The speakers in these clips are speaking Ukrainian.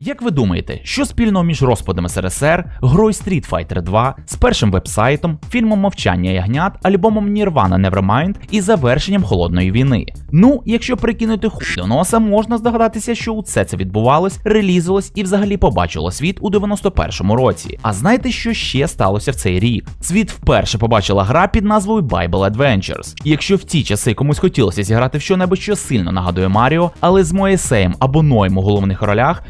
Як ви думаєте, що спільного між розпадом СРСР, грою Street Fighter 2, з першим вебсайтом, фільмом Мовчання ягнят, альбомом Nirvana Nevermind і завершенням холодної війни? Ну, якщо прикинути хуй до носа, можна здогадатися, що усе це відбувалось, релізувалось і взагалі побачило світ у 91-му році. А знаєте, що ще сталося в цей рік? Світ вперше побачила гра під назвою Bible Adventures. Якщо в ті часи комусь хотілося зіграти в що-небудь, що сильно нагадує Маріо, але з Моєсеєм або Ноєм у головних ролях,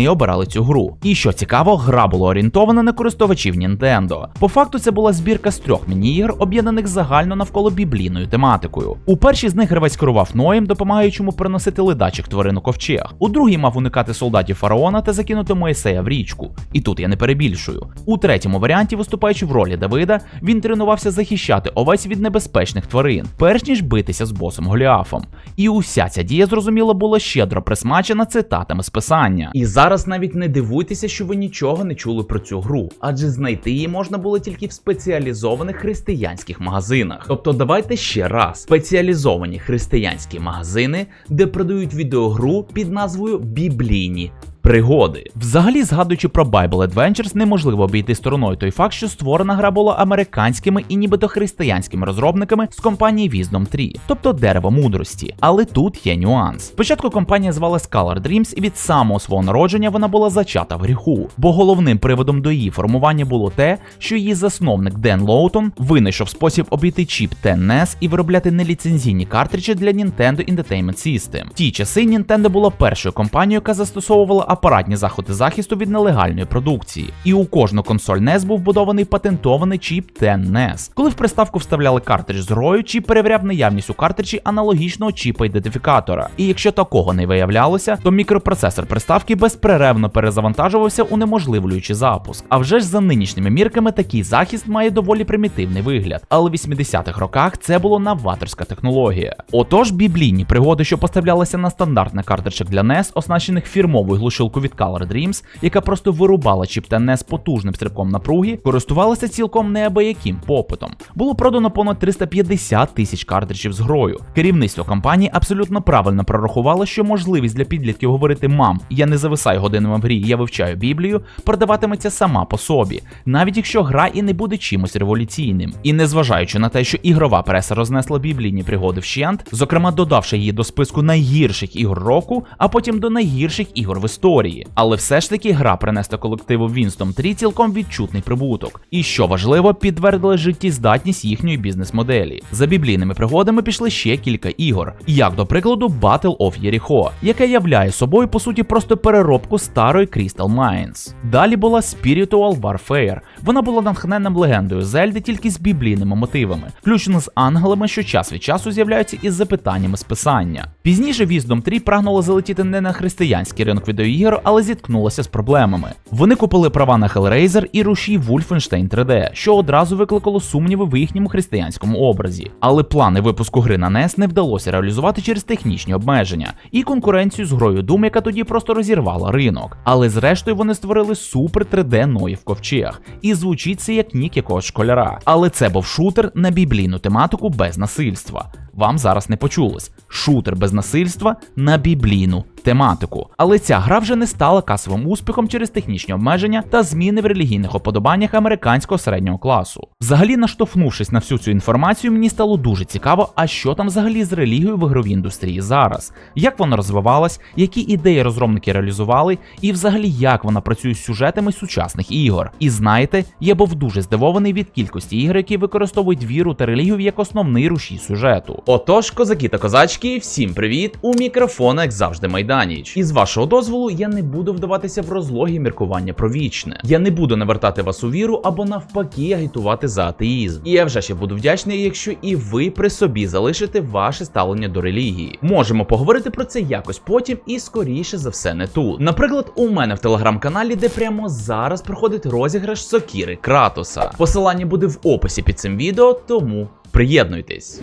обирали цю гру. І що цікаво, гра була орієнтована на користувачів Nintendo. По факту це була збірка з трьох міні-ігр, об'єднаних загально навколо біблійною тематикою. У першій з них гравець керував Ноєм, допомагаючи йому переносити ледачих тварин у ковчег. У другій мав уникати солдатів фараона та закинути Моєсея в річку. І тут я не перебільшую. У третьому варіанті, виступаючи в ролі Давида, він тренувався захищати овець від небезпечних тварин, перш ніж битися з босом Голіафом. І уся ця дія, зрозуміло, була щедро присмачена цитатами з писання. І зараз навіть не дивуйтеся, що ви нічого не чули про цю гру, адже знайти її можна було тільки в спеціалізованих християнських магазинах. Тобто, давайте ще раз: спеціалізовані християнські магазини, де продають відеогру під назвою Біблійні. Пригоди. Взагалі, згадуючи про Bible Adventures, неможливо обійти стороною той факт, що створена гра була американськими і нібито християнськими розробниками з компанії Wisdom 3, тобто дерево мудрості. Але тут є нюанс. Спочатку компанія звалась Color Dreams, і від самого свого народження вона була зачата в гріху, бо головним приводом до її формування було те, що її засновник Ден Лоутон винайшов спосіб обійти чіп TNES і виробляти неліцензійні картриджі для Nintendo Entertainment System. В ті часи Nintendo була першою компанією, яка застосовувала апаратні заходи захисту від нелегальної продукції. І у кожну консоль NES був вбудований патентований чіп TNES. Коли в приставку вставляли картридж з грою, чіп перевіряв наявність у картриджі аналогічного чіпа ідентифікатора. І якщо такого не виявлялося, то мікропроцесор приставки безперервно перезавантажувався, унеможливлюючи запуск. А вже ж за нинішніми мірками такий захист має доволі примітивний вигляд. Але в 80-х роках це було новаторська технологія. Отож, біблійні пригоди, що поставлялися на стандартних картриджах для NES, оснащених фірмовою глушилкою від Color Dreams, яка просто вирубала чіп та NES потужним стрибком напруги, користувалася цілком неабияким попитом. Було продано понад 350 тисяч картриджів з грою. Керівництво компанії абсолютно правильно прорахувало, що можливість для підлітків говорити мам, я не зависаю годинами в грі, я вивчаю Біблію, продаватиметься сама по собі, навіть якщо гра і не буде чимось революційним. І незважаючи на те, що ігрова преса рознесла біблійні пригоди вщент, зокрема додавши її до списку найгірших ігор року, а потім до найгірших ігор в історії. Але все ж таки гра принесла колективу Winston 3 цілком відчутний прибуток. І що важливо, підтвердили життєздатність їхньої бізнес-моделі. За біблійними пригодами пішли ще кілька ігор, як до прикладу Battle of Jericho, яке являє собою по суті просто переробку старої Crystal Mines. Далі була Spiritual Warfare. Вона була натхненним легендою Зельди тільки з біблійними мотивами, включно з ангелами, що час від часу з'являються із запитаннями з писання. Пізніше Wisdom 3 прагнула залетіти не на християнський ринок відеоігр, але зіткнулася з проблемами. Вони купили права на Hellraiser і рушій Wolfenstein 3D, що одразу викликало сумніви в їхньому християнському образі. Але плани випуску гри на NES не вдалося реалізувати через технічні обмеження і конкуренцію з грою Doom, яка тоді просто розірвала ринок. Але зрештою вони створили супер 3D Ної в ковчег. І звучить це як нік якогось школяра. Але це був шутер на біблійну тематику без насильства. Вам зараз не почулось. Шутер без насильства на біблійну тематику. Але ця гра вже не стала касовим успіхом через технічні обмеження та зміни в релігійних уподобаннях американського середнього класу. Взагалі, наштовхнувшись на всю цю інформацію, мені стало дуже цікаво, а що там взагалі з релігією в ігровій індустрії зараз, як вона розвивалась, які ідеї розробники реалізували, і взагалі як вона працює з сюжетами сучасних ігор. І знаєте, я був дуже здивований від кількості ігор, які використовують віру та релігію як основний рушій сюжету. Отож, козаки та козачки, всім привіт! У мікрофона, як завжди, Майданіч. І з вашого дозволу я не буду вдаватися в розлогі міркування про вічне. Я не буду навертати вас у віру або навпаки агітувати за атеїзм. І я вже ще буду вдячний, якщо і ви при собі залишите ваше ставлення до релігії. Можемо поговорити про це якось потім і скоріше за все не тут. Наприклад, у мене в телеграм-каналі, де прямо зараз проходить розіграш сокіри Кратоса. Посилання буде в описі під цим відео, тому приєднуйтесь.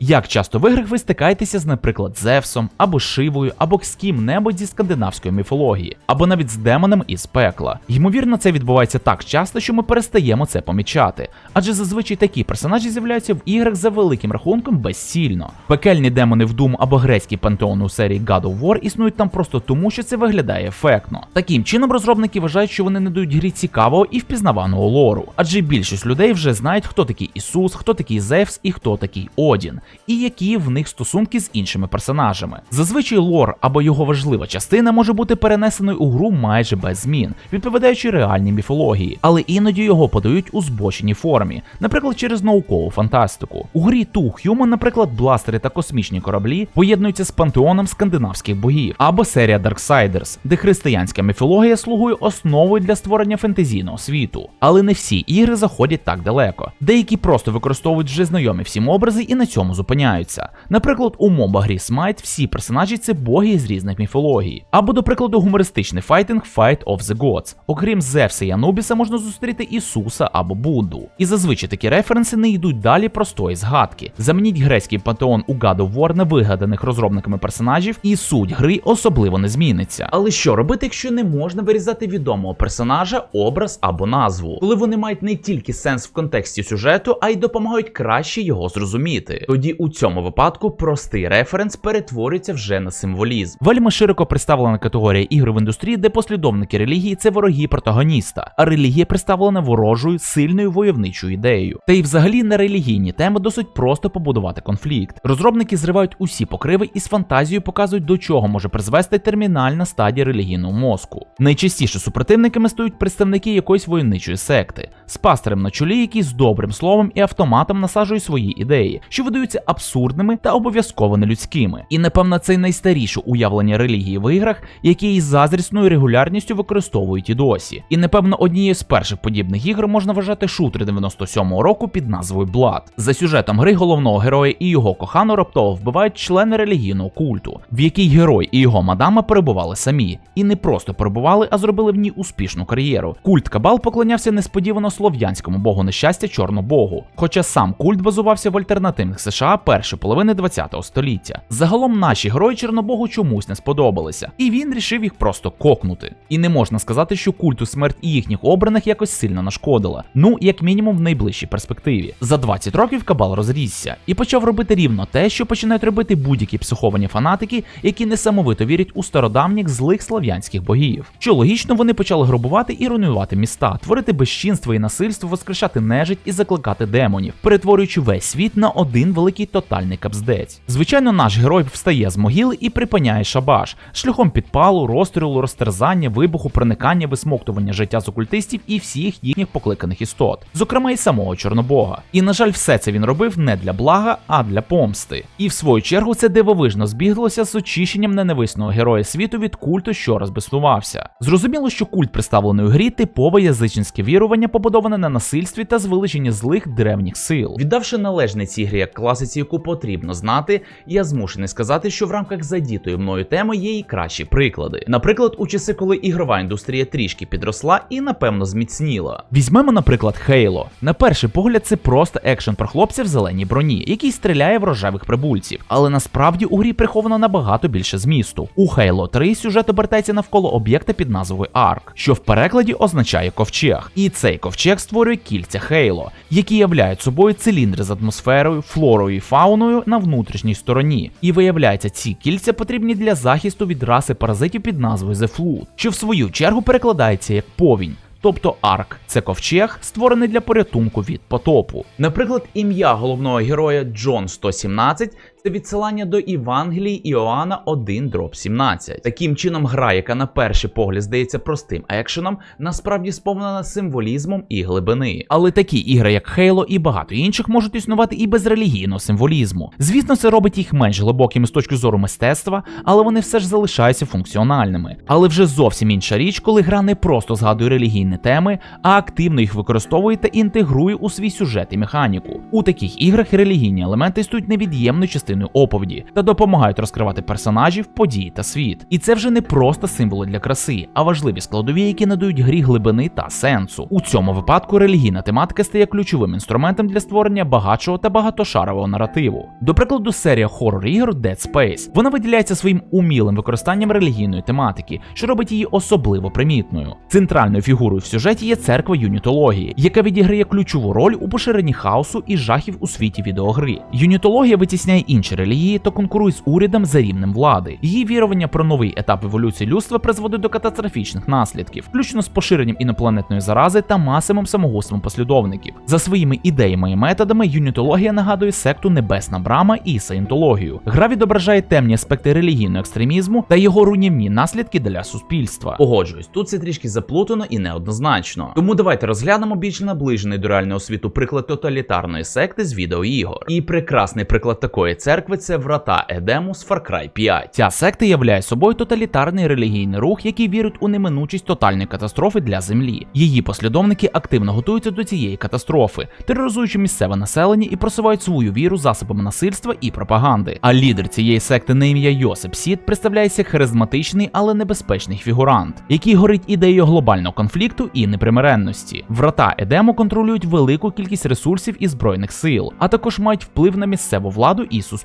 Як часто в іграх ви стикаєтеся з, наприклад, Зевсом, або Шивою, або з ким-небудь зі скандинавської міфології, або навіть з демоном із пекла. Ймовірно, це відбувається так часто, що ми перестаємо це помічати, адже зазвичай такі персонажі з'являються в іграх за великим рахунком безсильно. Пекельні демони в Doom або грецький пантеон у серії God of War існують там просто тому, що це виглядає ефектно. Таким чином, розробники вважають, що вони не дають грі цікавого і впізнаваного лору, адже більшість людей вже знають, хто такий Ісус, хто такий Зевс і хто такий Одін, і які в них стосунки з іншими персонажами. Зазвичай лор або його важлива частина може бути перенесеною у гру майже без змін, відповідаючи реальній міфології, але іноді його подають у збоченій формі, наприклад, через наукову фантастику. У грі Two Human, наприклад, бластери та космічні кораблі поєднуються з пантеоном скандинавських богів, або серія Darksiders, де християнська міфологія слугує основою для створення фентезійного світу. Але не всі ігри заходять так далеко. Деякі просто використовують вже знайомі всім образи і на цьому зупиняються. Наприклад, у моба грі Smite всі персонажі це боги з різних міфологій. Або, до прикладу, гумористичний файтинг Fight of the Gods. Окрім Зевса і Анубіса, можна зустріти Ісуса або Будду. І зазвичай такі референси не йдуть далі простої згадки. Замініть грецький пантеон у God of War на вигаданих розробниками персонажів, і суть гри особливо не зміниться. Але що робити, якщо не можна вирізати відомого персонажа, образ або назву, коли вони мають не тільки сенс в контексті сюжету, а й допомагають краще його зрозуміти. Тоді у цьому випадку простий референс перетворюється вже на символізм. Вельми широко представлена категорія ігор в індустрії, де послідовники релігії це вороги протагоніста, а релігія представлена ворожою сильною войовничою ідеєю. Та й взагалі на релігійні теми досить просто побудувати конфлікт. Розробники зривають усі покриви і з фантазією показують, до чого може призвести термінальна стадія релігійного мозку. Найчастіше супротивниками стають представники якоїсь войовничої секти, з пастирем на чолі, який з добрим словом і автоматом насаджує свої ідеї, що видаються абсурдними та обов'язково нелюдськими. І напевно це найстаріше уявлення релігії в іграх, яке із заздрісною регулярністю використовують і досі. І напевно однією з перших подібних ігор можна вважати шутер 97-го року під назвою Blood. За сюжетом гри головного героя і його кохану раптово вбивають члени релігійного культу, в якій герой і його мадама перебували самі, і не просто перебували, а зробили в ній успішну кар'єру. Культ Кабал поклонявся несподівано слов'янському богу нещастя Чорнобогу, хоча сам культ базувався в альтернативних США першої половини 20-го століття. Загалом наші герої Чорнобогу чомусь не сподобалися, і він рішив їх просто кокнути. І не можна сказати, що культу смерть і їхніх обраних якось сильно нашкодила. Ну, як мінімум, в найближчій перспективі. За 20 років Кабал розрісся і почав робити рівно те, що починають робити будь-які психовані фанатики, які несамовито вірять у стародавніх злих слав'янських богів. Що логічно, вони почали грабувати і руйнувати міста, творити безчинство і насильство, воскрешати нежить і закликати демонів, перетворюючи весь світ на один великий тотальний капздець. Звичайно, наш герой встає з могили і припиняє шабаш шляхом підпалу, розстрілу, розтерзання, вибуху, проникання, висмоктування життя з окультистів і всіх їхніх покликаних істот, зокрема й самого Чорнобога. І на жаль, все це він робив не для блага, а для помсти. І в свою чергу це дивовижно збіглося з очищенням ненависного героя світу від культу, що розбеснувався. Зрозуміло, що культ представлений у грі типове язичницьке вірування, побудоване на насильстві та звеличенні злих древніх сил. Віддавши належне цій грі як класиці, яку потрібно знати, я змушений сказати, що в рамках задітої мною теми є і кращі приклади. Наприклад, у часи, коли ігрова індустрія трішки підросла і напевно зміцніла. Візьмемо, наприклад, Halo. На перший погляд, це просто екшен про хлопця в зеленій броні, який стріляє в рожевих прибульців. Але насправді у грі приховано набагато більше змісту. У Halo 3 сюжет обертається навколо об'єкта під назвою Арк, що в перекладі означає ковчег. І цей ковчег створює кільця Хейло, які являють собою циліндри з атмосферою, флорою і фауною на внутрішній стороні. І виявляється, ці кільця потрібні для захисту від раси паразитів під назвою The Flood, що в свою чергу перекладається як повінь. Тобто арк це ковчег, створений для порятунку від потопу. Наприклад, ім'я головного героя Джон 117 це відсилання до Євангелії Іоанна 1 дроб 17. Таким чином, гра, яка на перший погляд здається простим екшеном, насправді сповнена символізмом і глибини. Але такі ігри, як Halo і багато інших, можуть існувати і без релігійного символізму. Звісно, це робить їх менш глибокими з точки зору мистецтва, але вони все ж залишаються функціональними. Але вже зовсім інша річ, коли гра не просто згадує релігійні теми, а активно їх використовує та інтегрує у свій сюжет і механіку. У таких іграх релігійні елементи стають невід'ємною частиною єдиної оповіді та допомагають розкривати персонажів, події та світ. І це вже не просто символи для краси, а важливі складові, які надають грі глибини та сенсу. У цьому випадку релігійна тематика стає ключовим інструментом для створення багатшого та багатошарового наративу. До прикладу, серія хоррор ігор Dead Space. Вона виділяється своїм умілим використанням релігійної тематики, що робить її особливо примітною. Центральною фігурою в сюжеті є церква юнітології, яка відіграє ключову роль у поширенні хаосу і жахів у світі відеогри. Юнітологія витісняє інші релігії та конкурує з урядом за рівнем влади. Її вірування про новий етап еволюції людства призводить до катастрофічних наслідків, включно з поширенням інопланетної зарази та масовим самогубством послідовників. За своїми ідеями і методами юнітологія нагадує секту Небесна Брама і саєнтологію. Гра відображає темні аспекти релігійного екстремізму та його руйнівні наслідки для суспільства. Погоджуюсь, тут це трішки заплутано і неоднозначно. Тому давайте розглянемо більш наближений до реального світу приклад тоталітарної секти з відеоігор. І прекрасний приклад такої церкви це врата Едему з Far Cry 5. Ця секта являє собою тоталітарний релігійний рух, який вірить у неминучість тотальної катастрофи для землі. Її послідовники активно готуються до цієї катастрофи, тероризуючи місцеве населення і просувають свою віру засобами насильства і пропаганди. А лідер цієї секти на ім'я Йосип Сід представляється харизматичний, але небезпечний фігурант, який горить ідеєю глобального конфлікту і непримиренності. Врата Едему контролюють велику кількість ресурсів і збройних сил, а також мають вплив на місцеву владу і суспільство.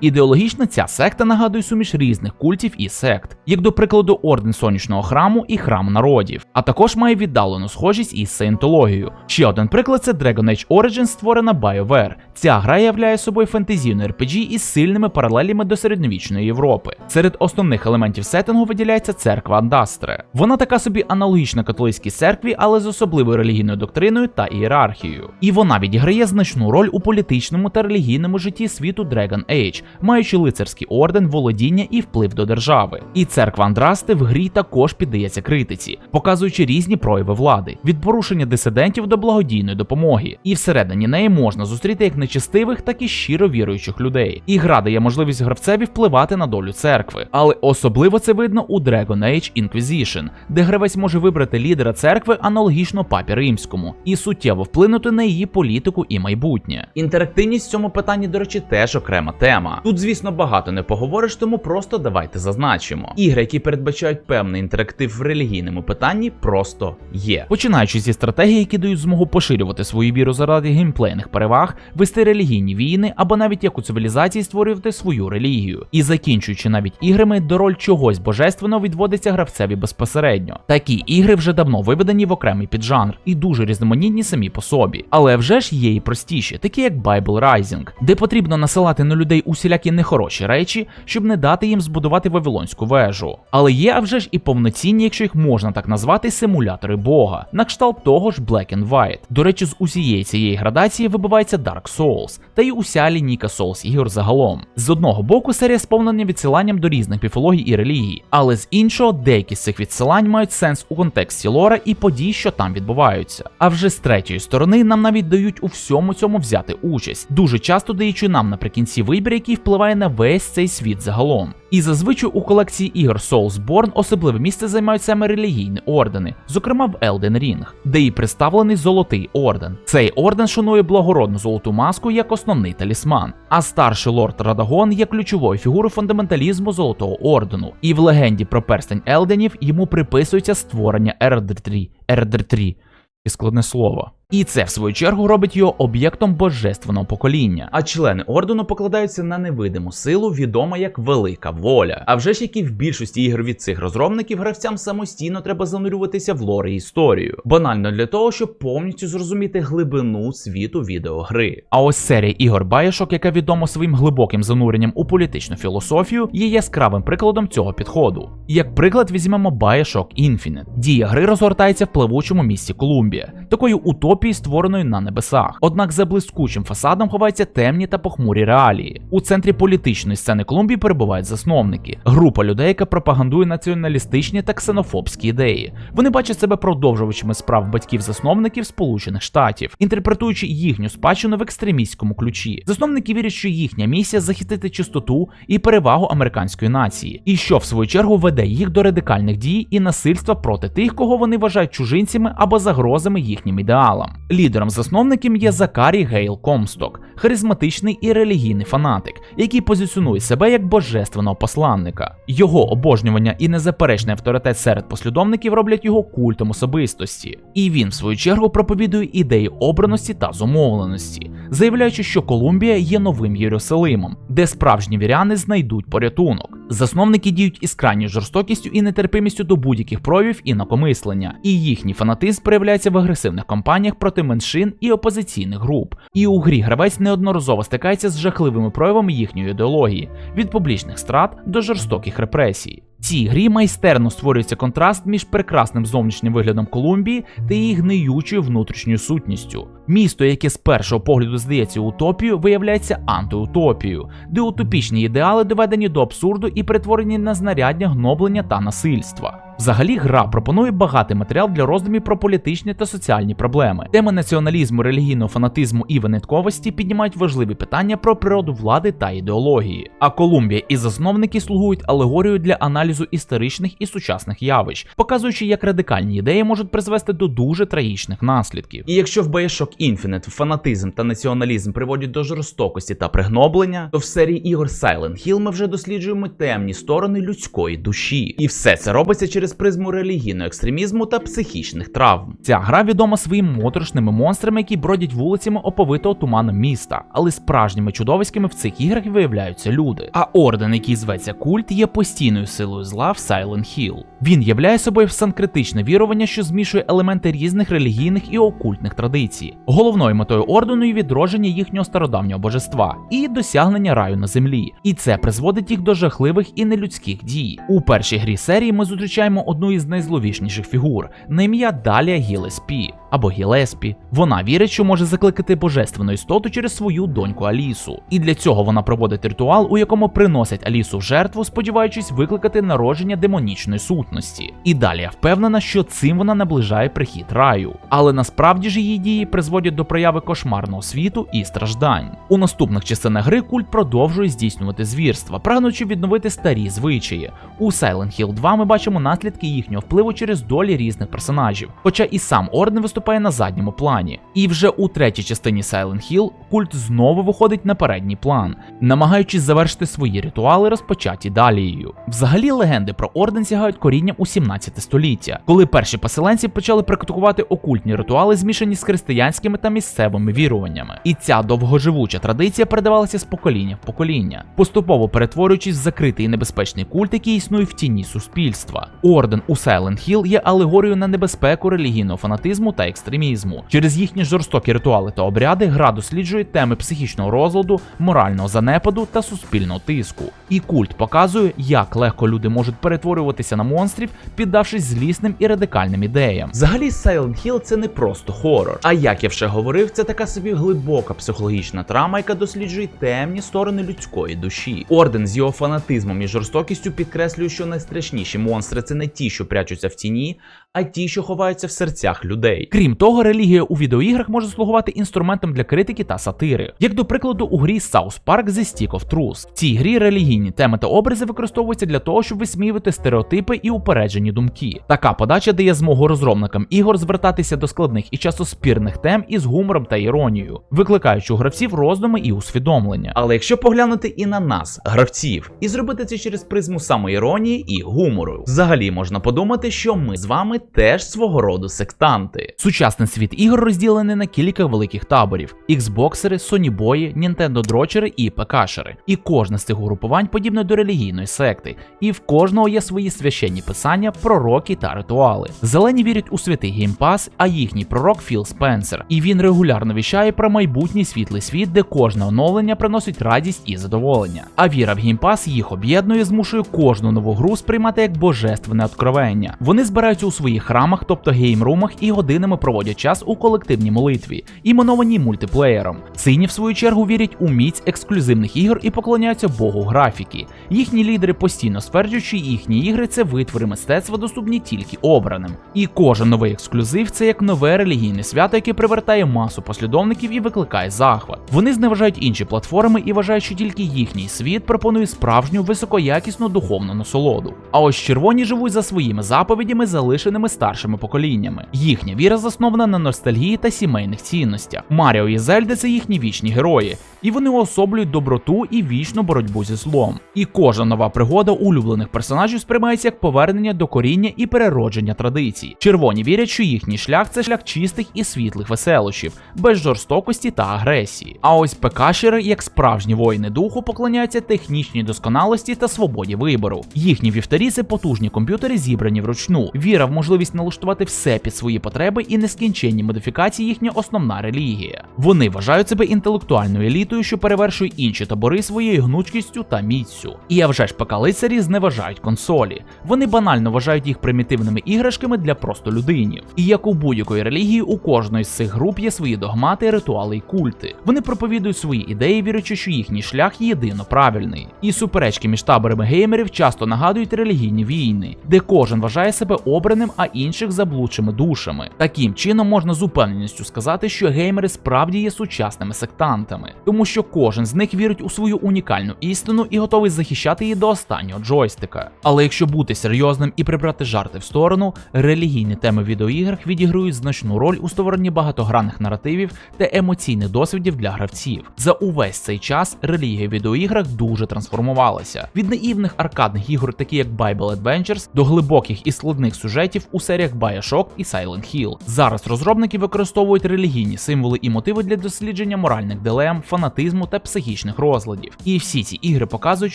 Ідеологічно ця секта нагадує суміш різних культів і сект, як до прикладу орден сонячного храму і храм народів, а також має віддалену схожість із саєнтологією. Ще один приклад це Dragon Age Origins, створена BioWare. Ця гра являє собою фентезійну RPG із сильними паралелями до середньовічної Європи. Серед основних елементів сеттингу виділяється церква Андастре. Вона така собі аналогічна католицькій церкві, але з особливою релігійною доктриною та ієрархією. І вона відіграє значну роль у політичному та релігійному житті світу Dragon Age, маючи лицарський орден, володіння і вплив до держави. І церква Андрасти в грі також піддається критиці, показуючи різні прояви влади, від порушення дисидентів до благодійної допомоги. І всередині неї можна зустріти як нечестивих, так і щиро віруючих людей. І гра дає можливість гравцеві впливати на долю церкви. Але особливо це видно у Dragon Age Inquisition, де гравець може вибрати лідера церкви аналогічно папі римському і суттєво вплинути на її політику і майбутнє. Інтерактивність в цьому питанні, до речі, теж окрема тема. Тут, звісно, багато не поговориш, тому просто давайте зазначимо. Ігри, які передбачають певний інтерактив в релігійному питанні, просто є. Починаючи зі стратегій, які дають змогу поширювати свою віру заради геймплейних переваг, вести релігійні війни або навіть як у цивілізації створювати свою релігію, і закінчуючи навіть іграми, до роль чогось божественного відводиться гравцеві безпосередньо. Такі ігри вже давно виведені в окремий піджанр і дуже різноманітні самі по собі. Але вже ж є і простіші, такі як Bible Rising, де потрібно насилати на людей усілякі нехороші речі, щоб не дати їм збудувати вавилонську вежу. Але є а вже ж і повноцінні, якщо їх можна так назвати, симулятори Бога, на кшталт того ж Black and White. До речі, з усієї цієї градації вибивається Dark Souls, та й уся лінійка Souls ігор загалом. З одного боку, серія сповнена відсиланням до різних піфологій і релігій, але з іншого, деякі з цих відсилань мають сенс у контексті лора і подій, що там відбуваються. А вже з третьої сторони нам навіть дають у всьому цьому взяти участь, дуже часто даючи нам наприкінці вибір, який впливає на весь цей світ загалом. І зазвичай у колекції ігор Soulsborne особливе місце займають саме релігійні ордени, зокрема в Elden Ring, де і представлений Золотий Орден. Цей орден шанує благородну золоту маску як основний талісман, а старший лорд Радагон є ключовою фігурою фундаменталізму Золотого ордену. І в легенді про перстень Елденів йому приписується створення Ердр-3. Ердр-3. І складне слово. І це, в свою чергу, робить його об'єктом божественного покоління. А члени ордену покладаються на невидиму силу, відома як велика воля. А вже ж як і в більшості ігор від цих розробників, гравцям самостійно треба занурюватися в лори історію. Банально для того, щоб повністю зрозуміти глибину світу відеогри. А ось серія ігор Bioshock, яка відома своїм глибоким зануренням у політичну філософію, є яскравим прикладом цього підходу. Як приклад, візьмемо Bioshock Infinite. Дія гри розгортається в пливучому місті Колумбія, такою утопією, створеної на небесах. Однак за блискучим фасадом ховаються темні та похмурі реалії. У центрі політичної сцени Колумбії перебувають засновники, група людей, яка пропагандує націоналістичні та ксенофобські ідеї. Вони бачать себе продовжувачами справ батьків-засновників Сполучених Штатів, інтерпретуючи їхню спадщину в екстремістському ключі. Засновники вірять, що їхня місія захистити чистоту і перевагу американської нації, і що в свою чергу веде їх до радикальних дій і насильства проти тих, кого вони вважають чужинцями або загрозами їхнім ідеалам. Лідером засновників є Закарі Гейл Комсток, харизматичний і релігійний фанатик, який позиціонує себе як божественного посланника. Його обожнювання і незаперечний авторитет серед послідовників роблять його культом особистості. І він, в свою чергу, проповідує ідеї обраності та зумовленості, заявляючи, що Колумбія є новим Єрусалимом, де справжні віряни знайдуть порятунок. Засновники діють із крайньою жорстокістю і нетерпимістю до будь-яких проявів інакомислення, і їхній фанатизм проявляється в агресивних кампаніях проти меншин і опозиційних груп. І у грі гравець неодноразово стикається з жахливими проявами їхньої ідеології від публічних страт до жорстоких репресій. Цій грі майстерно створюється контраст між прекрасним зовнішнім виглядом Колумбії та її гниючою внутрішньою сутністю. Місто, яке з першого погляду здається утопією, виявляється антиутопією, де утопічні ідеали доведені до абсурду і перетворені на знаряддя гноблення та насильства. Взагалі, гра пропонує багатий матеріал для роздумів про політичні та соціальні проблеми. Теми націоналізму, релігійного фанатизму і винятковості піднімають важливі питання про природу влади та ідеології. А Колумбія і засновники слугують алегорією для аналізу історичних і сучасних явищ, показуючи, як радикальні ідеї можуть призвести до дуже трагічних наслідків. І якщо в Bioshock Infinite фанатизм та націоналізм приводять до жорстокості та пригноблення, то в серії ігор Silent Hill ми вже досліджуємо темні сторони людської душі. І все це робиться через призму релігійного екстремізму та психічних травм. Ця гра відома своїми моторошними монстрами, які бродять вулицями оповитого туманом міста, але справжніми чудовиськами в цих іграх виявляються люди. А орден, який зветься культ, є постійною силою зла в Silent Hill. Він являє собою санкритичне вірування, що змішує елементи різних релігійних і окультних традицій. Головною метою ордену є відродження їхнього стародавнього божества і досягнення раю на землі. І це призводить їх до жахливих і нелюдських дій. У першій грі серії ми зустрічаємо одну із найзловішніших фігур. На ім'я Далія Гілеспі або Гілеспі. Вона вірить, що може закликати божественну істоту через свою доньку Алісу. І для цього вона проводить ритуал, у якому приносять Алісу в жертву, сподіваючись викликати народження демонічної сутності. І далі впевнена, що цим вона наближає прихід раю. Але насправді ж її дії призводять до прояви кошмарного світу і страждань. У наступних частинах гри культ продовжує здійснювати звірства, прагнучи відновити старі звичаї. У Silent Hill 2 ми бачимо наслідки їхнього впливу через долі різних персонажів, хоча і сам орден виступає на задньому плані. І вже у третій частині Silent Hill культ знову виходить на передній план, намагаючись завершити свої ритуали, розпочаті Далією. Взагалі легенди про орден сягають корінням у 17 століття, коли перші поселенці почали практикувати окультні ритуали, змішані з християнськими та місцевими віруваннями. І ця довгоживуча традиція передавалася з покоління в покоління, поступово перетворюючись в закритий небезпечний культ, який існує в тіні суспільства. Орден у Silent Hill є алегорією на небезпеку релігійного фанатизму та екстремізму. Через їхні жорстокі ритуали та обряди гра досліджує теми психічного розладу, морального занепаду та суспільного тиску. І культ показує, як легко люди можуть перетворюватися на монстрів, піддавшись злісним і радикальним ідеям. Взагалі, Silent Hill це не просто хорор. А як я вже говорив, це така собі глибока психологічна драма, яка досліджує темні сторони людської душі. Орден з його фанатизмом і жорстокістю підкреслює, що найстрашніші монстри це не ті, що прячуться в тіні, а ті, що ховаються в серцях людей. Крім того, релігія у відеоіграх може слугувати інструментом для критики та сатири, як до прикладу у грі South Park The Stick of Truth. В цій грі релігійні теми та образи використовуються для того, щоб висміювати стереотипи і упереджені думки. Така подача дає змогу розробникам ігор звертатися до складних і часто спірних тем із гумором та іронією, викликаючи у гравців роздуми і усвідомлення. Але якщо поглянути і на нас, гравців, і зробити це через призму самоіронії і гумору, взагалі можна подумати, що ми з вами теж свого роду сектанти. Сучасний світ ігор розділений на кілька великих таборів: Xboxери, Сонібої, Nintendo дрочери і ПКшери. І кожне з цих угрупувань подібне до релігійної секти, і в кожного є свої священні писання, пророки та ритуали. Зелені вірять у святий геймпас, а їхній пророк Філ Спенсер. І він регулярно віщає про майбутній світлий світ, де кожне оновлення приносить радість і задоволення. А віра в геймпас їх об'єднує, змушує кожну нову гру сприймати як божественне откровення. Вони збираються у своїх храмах, тобто геймрумах, і годинами проводять час у колективній молитві, іменовані мультиплеєром. Сині, в свою чергу, вірять у міць ексклюзивних ігор і поклоняються богу графіки. Їхні лідери постійно стверджують, що їхні ігри це витвори мистецтва, доступні тільки обраним. І кожен новий ексклюзив це як нове релігійне свято, яке привертає масу послідовників і викликає захват. Вони зневажають інші платформи і вважають, що тільки їхній світ пропонує справжню високоякісну духовну насолоду. А ось червоні живуть за своїми заповідями, залишеними старшими поколіннями. Їхня віра заснована на ностальгії та сімейних цінностях. Маріо і Зельда це їхні вічні герої, і вони уособлюють доброту і вічну боротьбу зі злом. І кожна нова пригода улюблених персонажів сприймається як повернення до коріння і переродження традицій. Червоні вірять, що їхній шлях це шлях чистих і світлих веселощів, без жорстокості та агресії. А ось ПКшери, як справжні воїни духу, поклоняються технічній досконалості та свободі вибору. Їхні вівтарі це потужні комп'ютери, зібрані вручну. Віра в можливість налаштувати все під свої потреби і нескінченні модифікації їхня основна релігія. Вони вважають себе інтелектуальною елітою, що перевершує інші табори своєю гнучкістю та міцю. І а вже ж ПК лицарі зневажають консолі. Вони банально вважають їх примітивними іграшками для просто людинів. І як у будь-якої релігії, у кожної з цих груп є свої догмати, ритуали й культи. Вони проповідують свої ідеї, вірячи, що їхній шлях єдино правильний. І суперечки між таборами геймерів часто нагадують релігійні війни, де кожен вважає себе обраним, а інших заблудшими душами. Таким чином можна з упевненістю сказати, що геймери справді є сучасними сектантами, тому що кожен з них вірить у свою унікальну істину і готовий захищати її до останнього джойстика. Але якщо бути серйозним і прибрати жарти в сторону, релігійні теми відеоіграх відіграють значну роль у створенні багатогранних наративів та емоційних досвідів для гравців. За увесь цей час релігія в відеоіграх дуже трансформувалася від наївних аркадних ігор, такі як Bible Adventures, до глибоких і складних сюжетів у серіях Bioshock і Silent Hill. Зараз розробники використовують релігійні символи і мотиви для дослідження моральних дилем, фанатизму та психічних розладів. І всі ці ігри показують,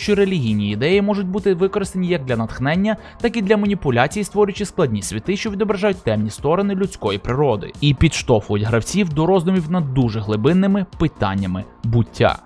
що релігійні ідеї можуть бути використані як для натхнення, так і для маніпуляції, створюючи складні світи, що відображають темні сторони людської природи, і підштовхують гравців до роздумів над дуже глибинними питаннями буття.